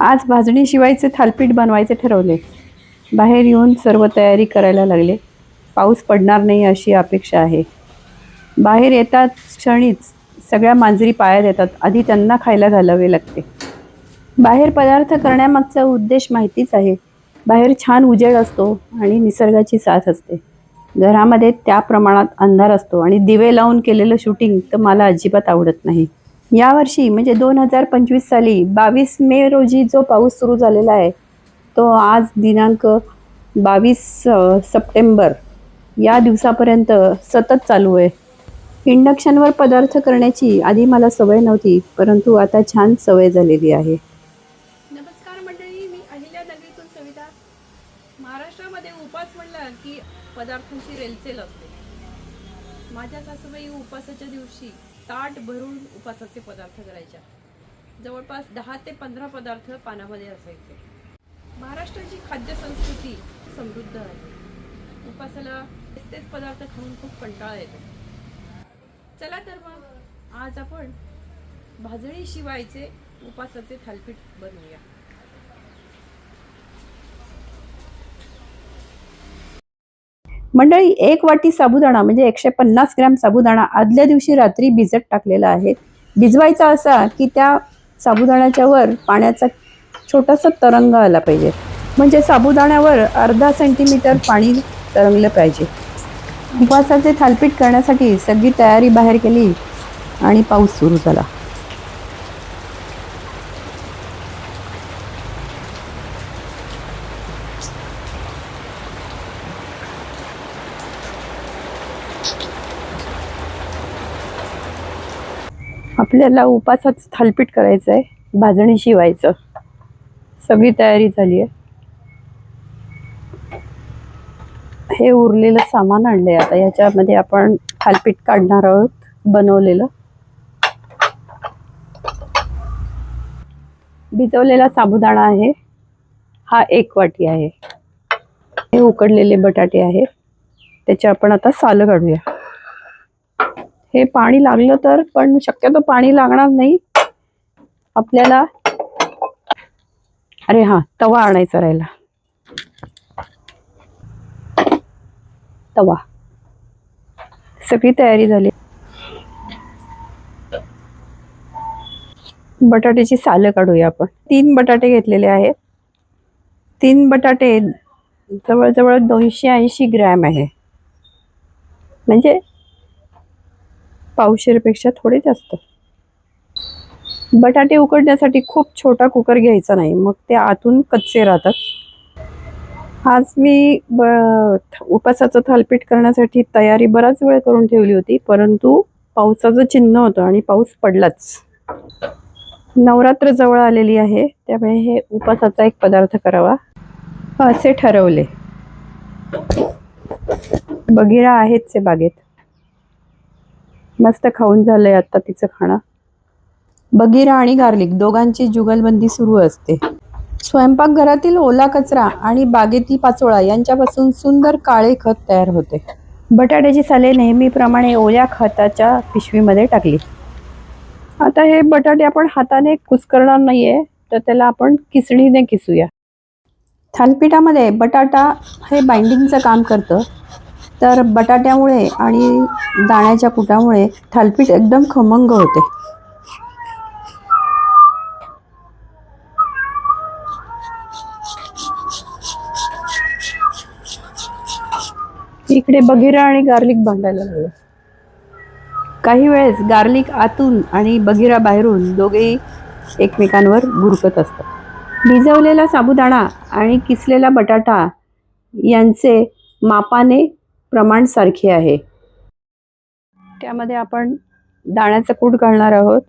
आज भाजणी शिवायचे थालपीठ बनवायचे ठरवले. बाहेर येऊन सर्व तयारी करायला लागले. पाऊस पडणार नाही अशी अपेक्षा आहे. बाहेर येतात क्षणीच सगळ्या मांजरी पायात येतात. आधी त्यांना खायला घालावे लागते. बाहेर पदार्थ करण्यामागचा उद्देश माहितीच आहे. बाहेर छान उजेड असतो आणि निसर्गाची साथ असते. घरामध्ये त्या प्रमाणात अंधार असतो आणि दिवे लावून केलेलं शूटिंग तर मला अजिबात आवडत नाही. यावर्षी म्हणजे दोन हजार पंचवीस साली बावीस मे रोजी जो पाऊस सुरू झालेला आहे तो आज दिनांक बावीस सप्टेंबर या दिवसापर्यंत सतत चालू आहे. इंडक्शनवर पदार्थ करण्याची आधी मला सवय नव्हती परंतु आता छान सवय झालेली आहे. नमस्कार मंडळी मी अहिल्या नगरीतून सविता. महाराष्ट्रामध्ये उपास म्हणला की पदार्थांची रेलचेल असते. माझ्या सासूबाई उपासाच्या दिवशी ताट भरून उपासाचे पदार्थ करायच्या. जवळपास दहा ते पंधरा पदार्थ पानामध्ये असायचे. महाराष्ट्राची खाद्य संस्कृती समृद्ध आहे. उपासाला तेच तेच पदार्थ खाऊन खूप कंटाळा येतो. चला तर मग आज आपण भाजणी शिवायचे उपासाचे थालपीठ बनवूया. मंडळी एक वाटी साबुदाणा म्हणजे एकशे पन्नास ग्रॅम साबुदाणा आदल्या दिवशी रात्री भिजत टाकलेला आहे. भिजवायचा असा की त्या साबुदाण्याच्या वर पाण्याचा छोटासा तरंग आला पाहिजे. म्हणजे साबुदाण्यावर अर्धा सेंटीमीटर पाणी तरंगलं पाहिजे. उपवासाचे थालपीठ करण्यासाठी सगळी तयारी बाहेर केली आणि पाऊस सुरू झाला. आपल्याला उपासाच थालपीठ करायचं आहे भाजणी शिवायचं. सगळी तयारी झाली आहे. हे उरलेलं सामान आणलंय आता याच्यामध्ये आपण थालपीठ काढणार आहोत बनवलेलं. भिजवलेला साबुदाणा आहे हा एक वाटी आहे. हे उकडलेले बटाटे आहे त्याचे आपण आता सालं काढूया. हे पाणी लागलं तर पण शक्यतो पाणी लागणार नाही. आपल्याला अरे हा तवा आणायचा राहिला. तवा. सगळी तयारी झाली. बटाट्याची सालं काढूया आपण. तीन बटाटे घेतलेले आहेत. तीन बटाटे जवळजवळ दोनशे ऐंशी ग्रॅम आहे. म्हणजे पावशेरपेक्षा थोडे जास्त. बटाटे उकडण्यासाठी खूप छोटा कुकर घ्यायचा नाही मग ते आतून कच्चे राहतात. आज मी ब उपासाचं थालपीठ करण्यासाठी तयारी बराच वेळ करून ठेवली होती परंतु पावसाचं चिन्ह होतं आणि पाऊस पडलाच. नवरात्र जवळ आलेली आहे त्यामुळे हे उपासाचा एक पदार्थ करावा. असे ठरवले. बघिरा आहेच बागेत. मस्त खाऊन झालंय आता तिचं खाणं. बगीरा आणि गार्लिक दोघांची जुगलबंदी सुरू असते. स्वयंपाकघरातील ओला कचरा आणि बागेती पाचोळा यांच्यापासून सुंदर काळे खत तयार होते. बटाट्याची साले नेहमीप्रमाणे ओल्या खताच्या पिशवीमध्ये टाकली. आता हे बटाटे आपण हाताने कुस्करणार नाहीये तर त्याला आपण किसणीने किसूया. थालपीठामध्ये बटाटा हे बाइंडिंगचं काम करतं. तर बटाट्यामुळे आणि दाण्याच्या कुटामुळे थालपीठ एकदम खमंग होते. इकडे बघिरा आणि गार्लिक भांडायला लागलं. काही वेळेस गार्लिक आतून आणि बघिरा बाहेरून दोघेही एकमेकांवर गुरकत असतात. भिजवलेला साबुदाणा आणि किसलेला बटाटा यांचे मापाने प्रमाण सारखे आहे. त्यामध्ये आपण दाण्याचं कूट घालणार आहोत.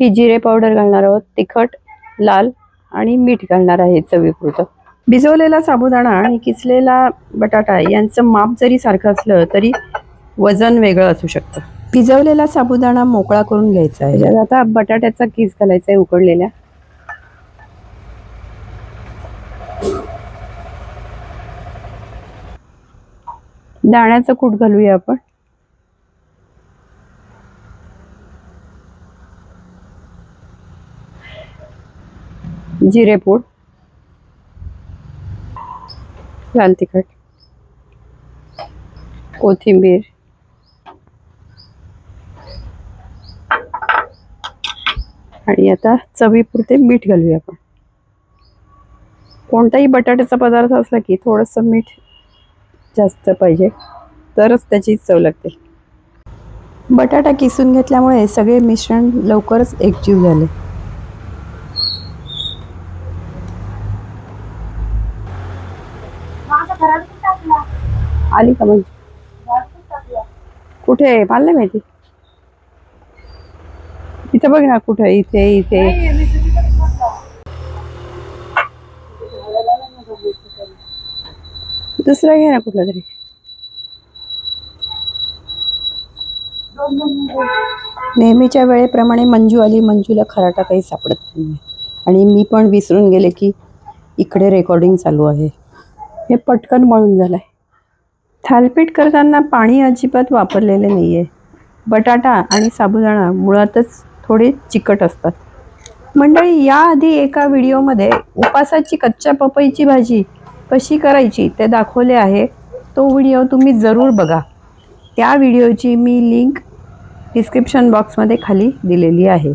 ही जिरे पावडर घालणार आहोत. तिखट लाल आणि मीठ घालणार आहे चवीपुरतं. भिजवलेला साबुदाणा आणि किसलेला बटाटा यांचं माप जरी सारखं असलं तरी वजन वेगळं असू शकतं. भिजवलेला साबुदाणा मोकळा करून घ्यायचा आहे. आता बटाट्याचा किस घालायचा आहे उकडलेल्या. दाण्याचं कूट घालूया आपण. जिरेपूड लाल तिखट. कोथिंबीर. आणि आता चवीपुरते मीठ घालूया आपण. कोणताही बटाट्याचा पदार्थ असला की थोडंसं मीठ जास्त पाहिजे. तरच त्याची चव लागते. बटाटा किसून घेतल्यामुळे सगळे मिश्रण लवकरच एकजीव झाले. आली का म्हणजे? कुठे मला नाही माहिती. इथे बघ ना कुठे इथे इथे. दुसरा घे ना कुठला तरी. नेहमीच्या वेळेप्रमाणे मंजू आली मंजूला खराटा काही सापडत नाही आणि मी पण विसरून गेले की इकडे रेकॉर्डिंग चालू आहे. हे पटकन मळून झालंय. थालपीठ करताना पाणी अजिबात वापरलेले नाही आहे बटाटा आणि साबुदाणा मुळातच थोडे चिकट असतात. मंडळी याआधी एका व्हिडिओमध्ये उपासाची कच्च्या पपईची भाजी कशी करायची ते दाखवले आहे. तो व्हिडिओ तुम्ही जरूर बघा. त्या व्हिडिओची मी लिंक डिस्क्रिप्शन बॉक्समध्ये खाली दिलेली आहे.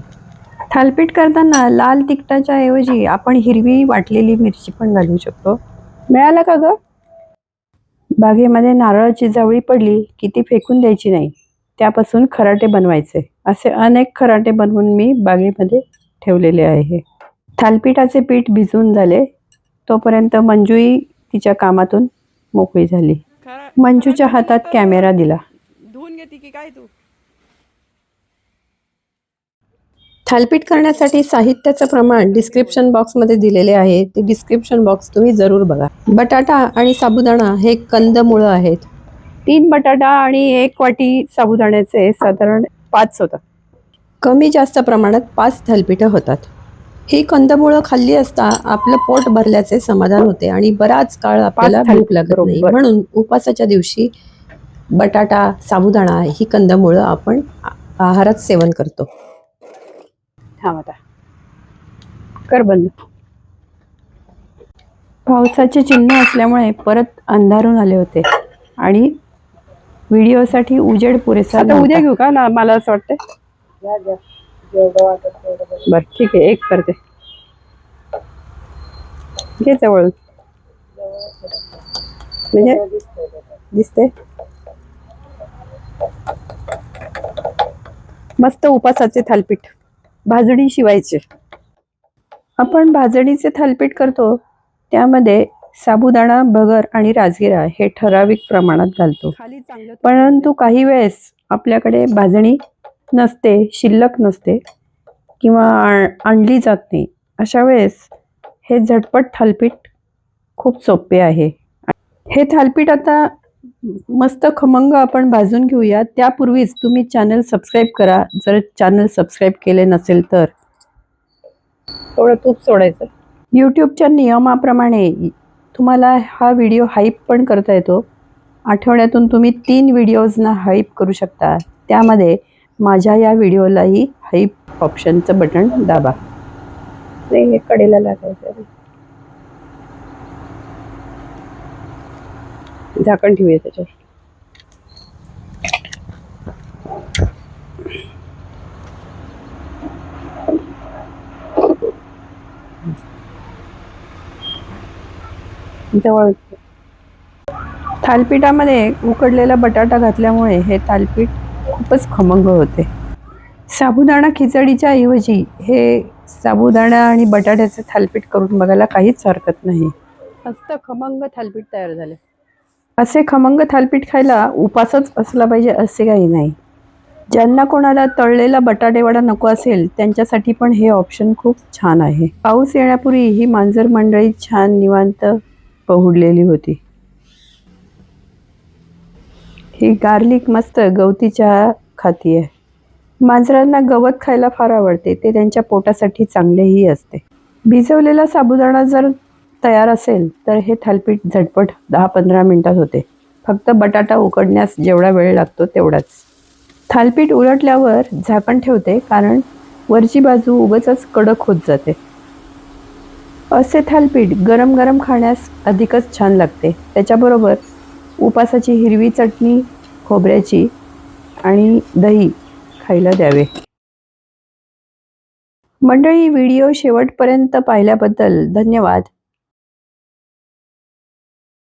थालपीठ करताना लाल तिखटाच्या ऐवजी आपण हिरवी वाटलेली मिरची पण घालू शकतो. मिळाला का ग? बागेमध्ये नारळाची जावळी पडली की ती फेकून द्यायची नाही. त्यापासून खराटे बनवायचे. असे अनेक खराटे बनवून मी बागेमध्ये ठेवलेले आहे. थालपीठाचे पीठ भिजवून झाले. तोपर्यंत मंजूही तिच्या कामातून मोकळी झाली. मंजूच्या हातात कॅमेरा दिला. धुवून घेते की काय तू? थालपीठ करण्यासाठी साहित्याचं प्रमाण डिस्क्रिप्शन बॉक्समध्ये दिलेले आहे. ते डिस्क्रिप्शन बॉक्स तुम्ही जरूर बघा. बटाटा आणि साबुदाणा हे कंदमुळं आहेत. तीन बटाटा आणि एक वाटी साबुदाण्याचे साधारण पाच होतात. कमी जास्त प्रमाणात पाच थालपीठं होतात. ही कंदमुळं खाल्ली असता आपलं पोट भरल्याचे समाधान होते आणि बराच काळ आपल्याला भूक लागत नाही. म्हणून उपासाच्या दिवशी बटाटा साबुदाणा ही कंदमुळं आपण आहारात सेवन करतो. कर बंद. पावसाचे चिन्ह असल्यामुळे परत अंधारून आले होते आणि व्हिडिओसाठी उजेड पुरेसा उद्या. घेऊ का? ना मला असं वाटतं बरं ठीक आहे एक करते. घे जवळ म्हणजे दिसते मस्त उपासाचे थालपीठ. भाजडी शिवायचे. आपण भाजडीचे थालपीठ करतो. त्यामध्ये साबुदाणा भगर आणि राजगिरा हे ठराविक प्रमाणात घालतो. खाली चांगलं परंतु काही वेळेस आपल्याकडे भाजणी नसते शिल्लक नसते किंवा आण- आणली जात नाही. अशा वेळेस हे झटपट थालपीठ खूप सोपे आहे. हे थालपीठ आता मस्त खमंग आपण भाजून घेऊया. त्यापूर्वीच तुम्ही चॅनल सबस्क्राईब करा. जर चॅनल सबस्क्राईब केले नसेल तर. थोडं तूप सोडायचं. यूट्यूबच्या नियमाप्रमाणे तुम्हाला हा व्हिडिओ हाईप पण करता येतो. आठवड्यातून तुम्ही तीन व्हिडिओजना हाईप करू शकता. त्यामध्ये माझ्या या व्हिडिओलाही हाईप ऑप्शनचं बटन दाबा. नाही हे कडेला लागायचं झाकण ठेवूया त्याच्यावर. जवळ. थालपीठामध्ये उकडलेला बटाटा घातल्यामुळे हे थालपीठ खूपच खमंग होते. साबुदाणा खिचडीच्या ऐवजी हे साबुदाणा आणि बटाट्याचे थालपीठ करून बघायला काहीच हरकत नाही. मस्त खमंग थालपीठ तयार झाले. असे खमंग थालपीठ खायला उपासच असला पाहिजे असे काही नाही. ज्यांना कोणाला तळलेला बटाटेवडा नको असेल त्यांच्यासाठी पण हे ऑप्शन खूप छान आहे. पाऊस येण्यापूर्वी ही मांजर मंडळी छान निवांत पहुडलेली होती. ही गार्लिक मस्त गवती चहा खाती आहे. मांजरांना गवत खायला फार आवडते. ते त्यांच्या पोटासाठी चांगलेही असते. भिजवलेला साबुदाणा जर तयार असेल तर हे थालपीठ झटपट दहा पंधरा मिनिटात होते. फक्त बटाटा उकडण्यास जेवढा वेळ लागतो तेवढाच. थालपीठ उलटल्यावर झाकण ठेवते कारण वरची बाजू उगच कडक होत जाते. असे थालपीठ गरम गरम खाण्यास अधिकच छान लागते. त्याच्याबरोबर उपासाची हिरवी चटणी खोबऱ्याची आणि दही खायला द्यावे. मंडळी व्हिडिओ शेवटपर्यंत पाहिल्याबद्दल धन्यवाद.